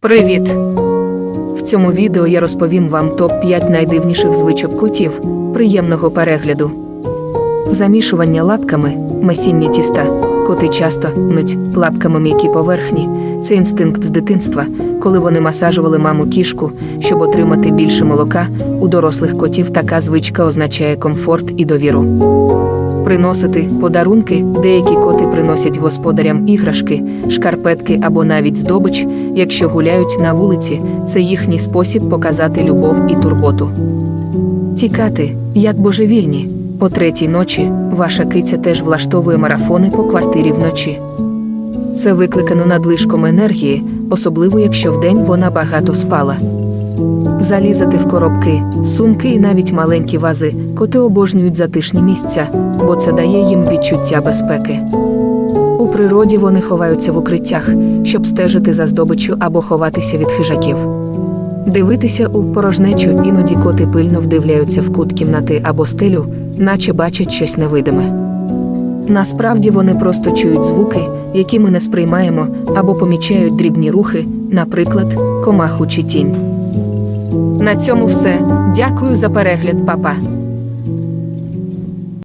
Привіт! В цьому відео я розповім вам топ-5 найдивніших звичок котів. Приємного перегляду. Замішування лапками, масіння тіста. Коти часто нуть лапками м'які поверхні. Це інстинкт з дитинства, коли вони масажували маму кішку, щоб отримати більше молока. У дорослих котів така звичка означає комфорт і довіру. Приносити подарунки, деякі коти приносять господарям іграшки, шкарпетки або навіть здобич, якщо гуляють на вулиці, це їхній спосіб показати любов і турботу. Тікати, як божевільні. О третій ночі ваша киця теж влаштовує марафони по квартирі вночі. Це викликано надлишком енергії, особливо якщо вдень вона багато спала. Залізати в коробки, сумки і навіть маленькі вази, коти обожнюють затишні місця, бо це дає їм відчуття безпеки. У природі вони ховаються в укриттях, щоб стежити за здобиччю або ховатися від хижаків. Дивитися у порожнечу іноді коти пильно вдивляються в кут кімнати або стелю, наче бачать щось невидиме. Насправді вони просто чують звуки, які ми не сприймаємо, або помічають дрібні рухи, наприклад, комаху чи тінь. На цьому все. Дякую за перегляд, папа.